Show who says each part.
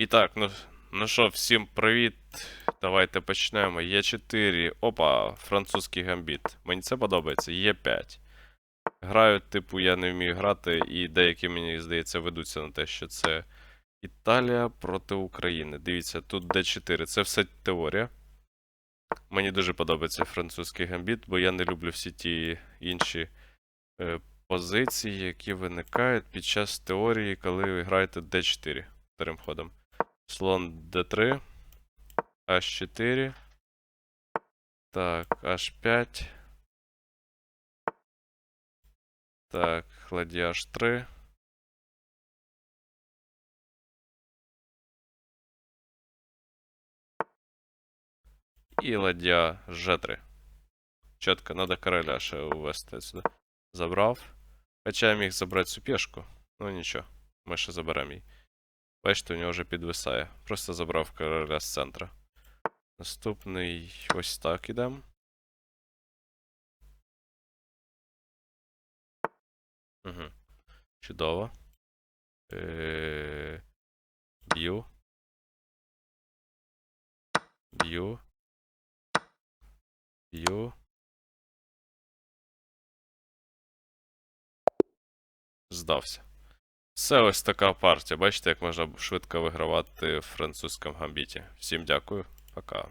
Speaker 1: І так, ну, ну що, всім привіт. Давайте почнемо. Є4. Опа, французький гамбіт. Мені це подобається. Є5. Граю, типу, я не вмію грати, і деякі, мені здається, ведуться на те, що це Італія проти України. Дивіться, тут Д4. Це все теорія. Мені дуже подобається французький гамбіт, бо я не люблю всі ті інші е, позиції, які виникають під час теорії, коли ви граєте D4 вторим ходом. Слон D3, H4. Так, H5. Так, ладья H3. І ладья G3. Чітко, надо короля ще увести сюди. Забрав. Хоча я міг забрати цю пішку. Ну нічого, ми ще заберемо її. Бачите, у нього вже підвисає. Просто забрав короля з центра. Наступний ось так ідем. Угу. Чудово. Е... Б'ю. Б'ю. Б'ю. Здався. Це ось така партія. Бачите, як можна швидко вигравати в французькому гамбіті. Всім дякую. Пока.